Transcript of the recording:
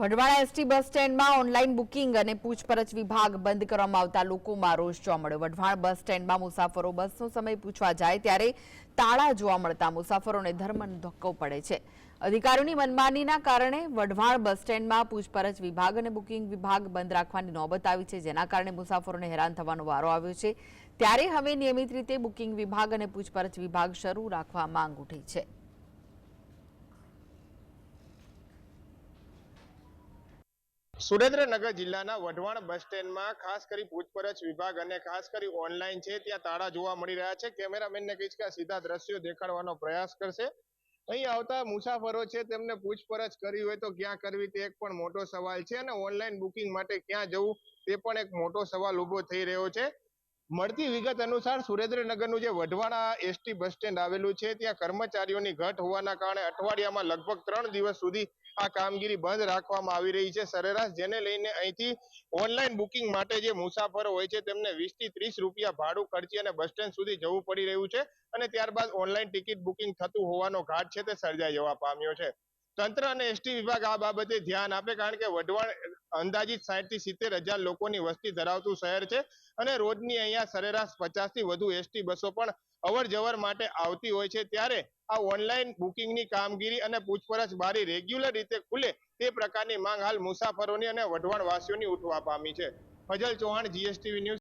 Wadhwan ST bus સ્ટેન્ડમાં online booking અને પૂછપરછ વિભાગ બંધ કરવામાં આવતા લોકોમાં રોષ જોવા મળ્યો. વઢવાણ બસ સ્ટેન્ડમાં મુસાફરો બસનો સમય પૂછવા જાય ત્યારે તાળા જોવા મળતા મુસાફરોને ધર્મનો ધક્કો પડે છે. અધિકારીઓની મનમાનીના કારણે વઢવાણ બસ સ્ટેન્ડમાં પૂછપરછ વિભાગ અને બુકિંગ વિભાગ બંધ રાખવાની નોબત આવી છે, જેના કારણે મુસાફરોને હેરાન થવાનો વારો આવ્યો છે. ત્યારે હવે નિયમિત રીતે બુકિંગ વિભાગ અને પૂછપરછ વિભાગ શરૂ રાખવા માંગ ઉઠી છે. સુરેન્દ્રનગર જિલ્લાના વઢવાણ બસ સ્ટેન્ડમાં ખાસ કરી પૂછપરછ વિભાગ અને ખાસ કરી ઓનલાઈન છે, ત્યાં તાળા જોવા મળી રહ્યા છે. કેમેરામેનને કહીશ કે સીધા દ્રશ્યો દેખાડવાનો પ્રયાસ કરશે. અહીં આવતા મુસાફરો છે, તેમને પૂછપરછ કરવી હોય તો ક્યાં કરવી તે એક પણ મોટો સવાલ છે અને ઓનલાઈન બુકિંગ માટે ક્યાં જવું તે પણ એક મોટો સવાલ ઊભો થઈ રહ્યો છે. મળતી વિગત અનુસાર સુરેન્દ્રનગરનું જે વઢવાણા એસટી બસ સ્ટેન્ડ આવેલું છે, ત્યાં કર્મચારીઓની ઘટ હોવાના કારણે અઠવાડિયામાં લગભગ ત્રણ દિવસ સુધી આ કામગીરી બંધ રાખવામાં આવી રહી છે. સરેરાશ જેને લઈને અહીંથી ઓનલાઈન બુકિંગ માટે જે મુસાફરો હોય છે, તેમને વીસથી ત્રીસ રૂપિયા ભાડું ખર્ચી અને બસ સ્ટેન્ડ સુધી જવું પડી રહ્યું છે અને ત્યારબાદ ઓનલાઈન ટિકિટ બુકિંગ થતું હોવાનો ઘાટ છે તે સર્જાઈ જવા પામ્યો છે. તંત્ર અને એસટી વિભાગ આ બાબતે ધ્યાન આપે કારણ કે વઢવાણ અંદાજિત સાઠથી સિત્તેર હજાર લોકોની વસ્તી ધરાવતું શહેર છે અને રોજની અહીંયા સરેરાશ પચાસથી વધુ એસટી બસો પણ અવર જવર માટે આવતી હોય છે. ત્યારે આ ઓનલાઈન બુકિંગની કામગીરી અને પૂછપરછ બારી રેગ્યુલર રીતે ખુલે તે પ્રકારની માંગ હાલ મુસાફરોની અને વઢવાણ વાસીઓની ઉઠવા પામી છે. Fazal Chauhan GSTV news